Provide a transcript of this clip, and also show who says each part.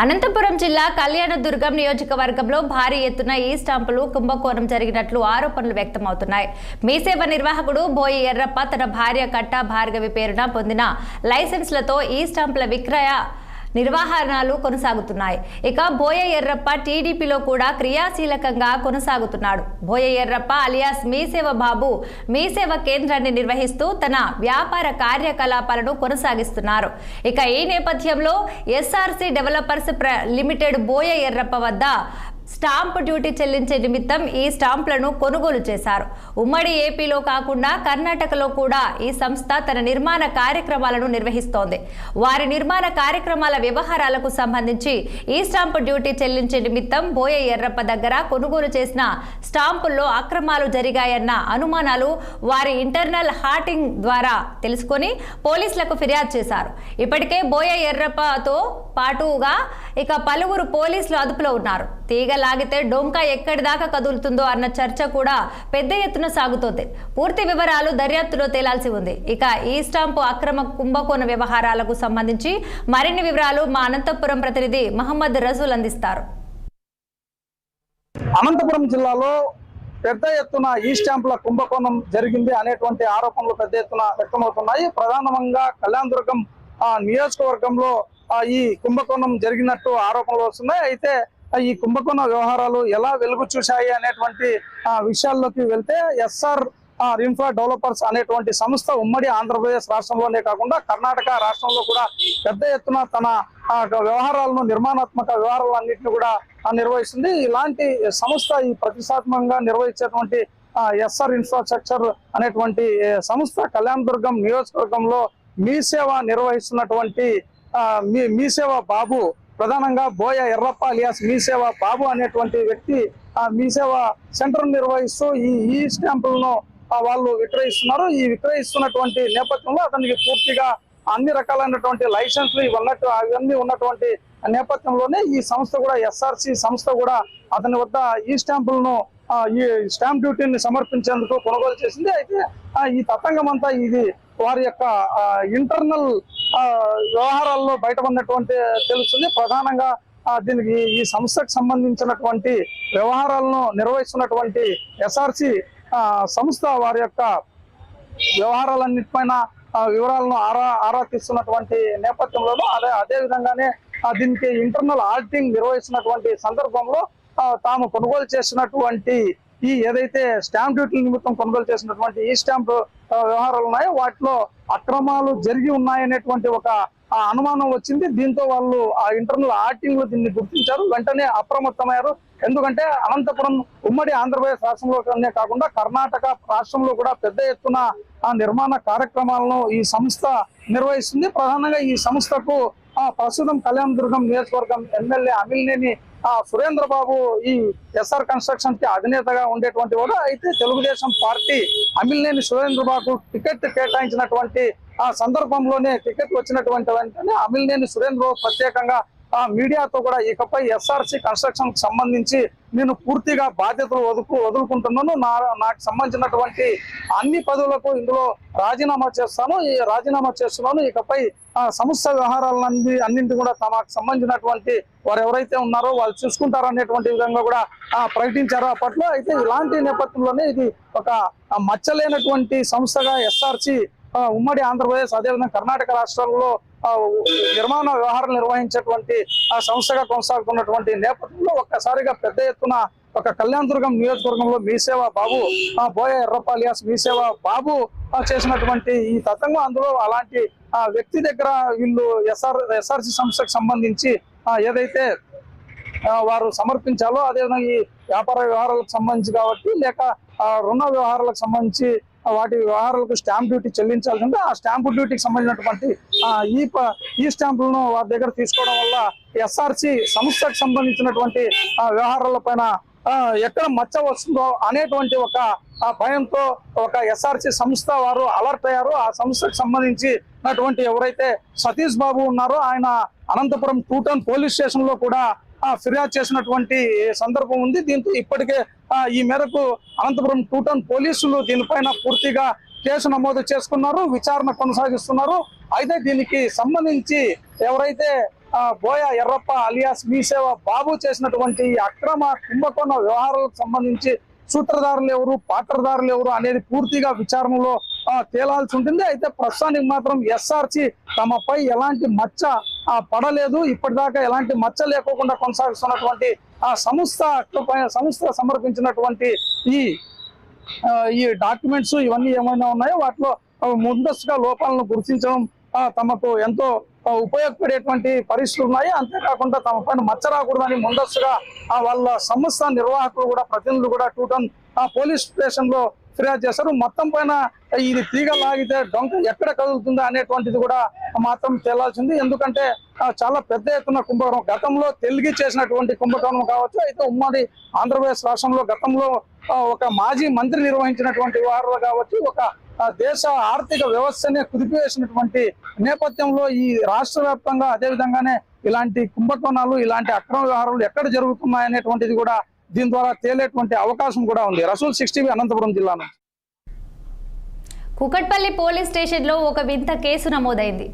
Speaker 1: అనంతపురం జిల్లా కళ్యాణదుర్గం నియోజకవర్గంలో భారీ ఎత్తున ఈ స్టాంపులు కుంభకోణం జరిగినట్లు ఆరోపణలు వ్యక్తమవుతున్నాయి. మీసేవ నిర్వాహకుడు బోయి ఎర్రప్ప తన భార్య కట్టా భార్గవి పేరున పొందిన లైసెన్స్లతో ఈ స్టాంపుల విక్రయ నిర్వహణలు కొనసాగుతున్నాయి. ఇక బోయ ఎర్రప్ప టీడీపీలో కూడా క్రియాశీలకంగా కొనసాగుతున్నాడు. బోయ ఎర్రప్ప అలియాస్ మీసేవ బాబు మీసేవ కేంద్రాన్ని నిర్వహిస్తూ తన వ్యాపార కార్యకలాపాలను కొనసాగిస్తున్నారు. ఇక ఈ నేపథ్యంలో ఎస్ఆర్సి డెవలపర్స్ ప్ర- లిమిటెడ్ బోయ ఎర్రప్ప వద్ద స్టాంప్ డ్యూటీ చెల్లించే నిమిత్తం ఈ స్టాంపులను కొనుగోలు చేశారు. ఉమ్మడి ఏపీలో కాకుండా కర్ణాటకలో కూడా ఈ సంస్థ తన నిర్మాణ కార్యక్రమాలను నిర్వహిస్తోంది. వారి నిర్మాణ కార్యక్రమాల వ్యవహారాలకు సంబంధించి ఈ స్టాంపు డ్యూటీ చెల్లించే నిమిత్తం బోయ ఎర్రప్ప దగ్గర కొనుగోలు చేసిన స్టాంపుల్లో అక్రమాలు జరిగాయన్న అనుమానాలు వారి ఇంటర్నల్ హార్టింగ్ ద్వారా తెలుసుకొని పోలీసులకు ఫిర్యాదు చేశారు. ఇప్పటికే బోయ ఎర్రప్పతో పాటుగా ఇక పలువురు పోలీసులు అదుపులో ఉన్నారు. తీగల లాగితే డొంక ఎక్కడి దాకా కదులుతుందో అన్న చర్చ కూడా పెద్ద ఎత్తున సాగుతోంది. పూర్తి వివరాలు దర్యాప్తులో తేలాల్సి ఉంది. ఇక ఈ స్టాంపు అక్రమ కుంభకోణ వ్యవహారాలకు సంబంధించి మరిన్ని వివరాలు మా అనంతపురం ప్రతినిధి మహమ్మద్ రజుల్ అందిస్తారు.
Speaker 2: అనంతపురం జిల్లాలో పెద్ద ఎత్తున ఈ స్టాంపుల కుంభకోణం జరిగింది అనేటువంటి ఆరోపణలు పెద్ద ఎత్తున వ్యక్తమవుతున్నాయి. ప్రధానంగా కళ్యాణ దుర్గం నియోజకవర్గంలో ఈ కుంభకోణం జరిగినట్టు ఆరోపణలు వస్తున్నాయి. అయితే ఈ కుంభకోణ వ్యవహారాలు ఎలా వెలుగు చూశాయి అనేటువంటి విషయాల్లోకి వెళ్తే ఎస్ఆర్ ఇన్ఫ్రా డెవలపర్స్ అనేటువంటి సంస్థ ఉమ్మడి ఆంధ్రప్రదేశ్ రాష్ట్రంలోనే కాకుండా కర్ణాటక రాష్ట్రంలో కూడా పెద్ద ఎత్తున తన వ్యవహారాలను నిర్మాణాత్మక వ్యవహారాలన్నింటినీ కూడా నిర్వహిస్తుంది. ఇలాంటి సంస్థ ఈ ప్రతిష్టాత్మకంగా నిర్వహించేటువంటి ఎస్ఆర్ ఇన్ఫ్రాస్ట్రక్చర్ అనేటువంటి సంస్థ కళ్యాణ్ దుర్గం నియోజకవర్గంలో మీ సేవ నిర్వహిస్తున్నటువంటి మీ మీ సేవ బాబు ప్రధానంగా బోయ ఎర్రప్ప అలియాస్ మీ సేవ బాబు అనేటువంటి వ్యక్తి ఆ మీ సేవ సెంటర్ నిర్వహిస్తూ ఈ ఈ స్టాంపులను వాళ్ళు విక్రయిస్తున్నారు. ఈ విక్రయిస్తున్నటువంటి నేపథ్యంలో అతనికి పూర్తిగా అన్ని రకాలైనటువంటి లైసెన్స్లు ఇవన్నట్టు అవన్నీ ఉన్నటువంటి నేపథ్యంలోనే ఈ సంస్థ కూడా ఎస్ఆర్సి సంస్థ కూడా అతని వద్ద ఈ స్టాంపులను ఈ స్టాంప్ డ్యూటీని సమర్పించేందుకు కొనుగోలు చేసింది. అయితే ఈ తతంగం అంతా ఇది వారి యొక్క ఇంటర్నల్ వ్యవహారాల్లో బయటపడినటువంటి తెలుస్తుంది. ప్రధానంగా దీనికి ఈ సంస్థకు సంబంధించినటువంటి వ్యవహారాలను నిర్వహిస్తున్నటువంటి ఎస్ఆర్సి సంస్థ వారి యొక్క వ్యవహారాలన్నిటిపైన వివరాలను ఆరా ఆరా తీస్తున్నటువంటి నేపథ్యంలోనూ అదే అదే విధంగానే దీనికి ఇంటర్నల్ ఆడిటింగ్ నిర్వహిస్తున్నటువంటి సందర్భంలో తాము కొనుగోలు చేసినటువంటి ఈ ఏదైతే స్టాంప్ డ్యూటీ నిమిత్తం కొనుగోలు చేసినటువంటి ఈ స్టాంప్ వ్యవహారాలు ఉన్నాయో వాటిలో అక్రమాలు జరిగి ఉన్నాయనేటువంటి ఒక అనుమానం వచ్చింది. దీంతో వాళ్ళు ఆ ఇంటర్నల్ ఆడిటింగ్లో దీన్ని గుర్తించారు. వెంటనే అప్రమత్తమయ్యారు. ఎందుకంటే అనంతపురం ఉమ్మడి ఆంధ్రప్రదేశ్ రాష్ట్రంలోనే కాకుండా కర్ణాటక రాష్ట్రంలో కూడా పెద్ద ఎత్తున ఆ నిర్మాణ కార్యక్రమాలను ఈ సంస్థ నిర్వహిస్తుంది. ప్రధానంగా ఈ సంస్థకు ఆ ప్రస్తుతం కళ్యాణదుర్గం నియోజకవర్గం ఎమ్మెల్యే అమిలినేని ఆ సురేంద్ర బాబు ఈ ఎస్ఆర్ కన్స్ట్రక్షన్కి అధినేతగా ఉండేటువంటి వాడు. అయితే తెలుగుదేశం పార్టీ అమిలినేని సురేంద్ర బాబు టికెట్ కేటాయించినటువంటి ఆ సందర్భంలోనే టికెట్ వచ్చినటువంటి వెంటనే అమిలినేని సురేంద్ర బాబు ప్రత్యేకంగా మీడియాతో కూడా ఇకపై ఎస్ఆర్సి కన్స్ట్రక్షన్కి సంబంధించి నేను పూర్తిగా బాధ్యతలు వదుకు వదులుకుంటున్నాను. నా నాకు సంబంధించినటువంటి అన్ని పదవులకు ఇందులో రాజీనామా చేస్తాను. ఈ రాజీనామా చేస్తున్నాను. ఇకపై ఆ సంస్థ వ్యవహారాలన్నీ అన్నింటి కూడా తమకు సంబంధించినటువంటి వారు ఎవరైతే ఉన్నారో వాళ్ళు చూసుకుంటారు అనేటువంటి విధంగా కూడా ప్రకటించారు అప్పట్లో. అయితే ఇలాంటి నేపథ్యంలోనే ఇది ఒక మచ్చలేనటువంటి సంస్థగా ఎస్ఆర్సి ఉమ్మడి ఆంధ్రప్రదేశ్ అదేవిధంగా కర్ణాటక రాష్ట్రాల్లో నిర్మాణ వ్యవహారం నిర్వహించేటువంటి ఆ సంస్థగా కొనసాగుతున్నటువంటి నేపథ్యంలో ఒక్కసారిగా పెద్ద ఎత్తున ఒక కళ్యాణదుర్గం నియోజకవర్గంలో మీసేవ బాబు ఆ బోయ ఎర్రపాలియాస్ మీసేవ బాబు చేసినటువంటి ఈ తతంగం అందులో అలాంటి ఆ వ్యక్తి దగ్గర వీళ్ళు ఎస్ఆర్ ఎస్ఆర్సి సంస్థకు సంబంధించి ఏదైతే వారు సమర్పించాలో అదేవిధంగా ఈ వ్యాపార వ్యవహారాలకు సంబంధించి కాబట్టి లేక రుణ వ్యవహారాలకు సంబంధించి వాటి వ్యవహారాలకు స్టాంప్ డ్యూటీ చెల్లించాల్సి ఉంటే ఆ స్టాంపు డ్యూటీకి సంబంధించినటువంటి ఈ ప- ఈ స్టాంపులను వారి దగ్గర తీసుకోవడం వల్ల ఎస్ఆర్సి సంస్థకు సంబంధించినటువంటి ఆ, వ్యవహారాల పైన ఎక్కడ మచ్చ వస్తుందో అనేటువంటి ఒక భయంతో ఒక ఎస్ఆర్సి సంస్థ వారు అలర్ట్ అయ్యారు. ఆ సంస్థకు సంబంధించినటువంటి ఎవరైతే సతీష్ బాబు ఉన్నారో ఆయన అనంతపురం టూటన్ పోలీస్ స్టేషన్లో కూడా ఫిర్యాదు చేసినటువంటి సందర్భం ఉంది. దీంతో ఇప్పటికే ఈ మేరకు అనంతపురం టూటన్ పోలీసులు దీనిపైన పూర్తిగా కేసు నమోదు చేసుకున్నారు విచారణ కొనసాగిస్తున్నారు. అయితే దీనికి సంబంధించి ఎవరైతే బోయ ఎర్రప్ప అలియాస్ మీసేవ బాబు చేసినటువంటి ఈ అక్రమ కుంభకోణ వ్యవహారాలకు సంబంధించి సూత్రధారులు ఎవరు పాత్రధారులు ఎవరు అనేది పూర్తిగా విచారణలో తేలాల్సి ఉంటుంది. అయితే ప్రస్తుతానికి మాత్రం ఎస్ఆర్సి తమపై ఎలాంటి మచ్చ పడలేదు. ఇప్పటిదాకా ఎలాంటి మచ్చ లేకోకుండా కొనసాగుతున్నటువంటి ఆ సంస్థ సంస్థ సమర్పించినటువంటి ఈ ఈ డాక్యుమెంట్స్ ఇవన్నీ ఏమైనా ఉన్నాయో వాటిలో ముందస్తుగా లోపాలను గుర్తించడం తమకు ఎంతో ఉపయోగపడేటువంటి పరిస్థితులు ఉన్నాయి. అంతేకాకుండా తమ పైన మచ్చ రాకూడదని ముందస్తుగా వాళ్ళ సంస్థ నిర్వాహకులు కూడా ప్రతినిధులు కూడా టూటన్ ఆ పోలీస్ స్టేషన్లో ఫిర్యాదు చేశారు మొత్తం పైన ఇది తీగ లాగితే డొంక ఎక్కడ కదులుతుందా అనేటువంటిది కూడా మాత్రం తేలాల్సింది. ఎందుకంటే చాలా పెద్ద ఎత్తున కుంభకోణం. గతంలో తెలుగు చేసినటువంటి కుంభకోణం కావచ్చు అయితే ఉమ్మడి ఆంధ్రప్రదేశ్ రాష్ట్రంలో గతంలో ఒక మాజీ మంత్రి నిర్వహించినటువంటి వారు కావచ్చు ఒక దేశ ఆర్థిక వ్యవస్థనే కుదిపివేసినటువంటి నేపథ్యంలో ఈ రాష్ట్ర వ్యాప్తంగా అదే విధంగానే ఇలాంటి కుంభకోణాలు ఇలాంటి అక్రమ వ్యవహారాలు ఎక్కడ జరుగుతున్నాయనేటువంటిది కూడా దీని ద్వారా తేలేటువంటి అవకాశం కూడా ఉంది. రసూల్ సిక్స్టీ అనంతపురం జిల్లా నుంచి.
Speaker 1: కుకట్పల్లి పోలీస్ స్టేషన్లో ఒక వింత కేసు నమోదైంది.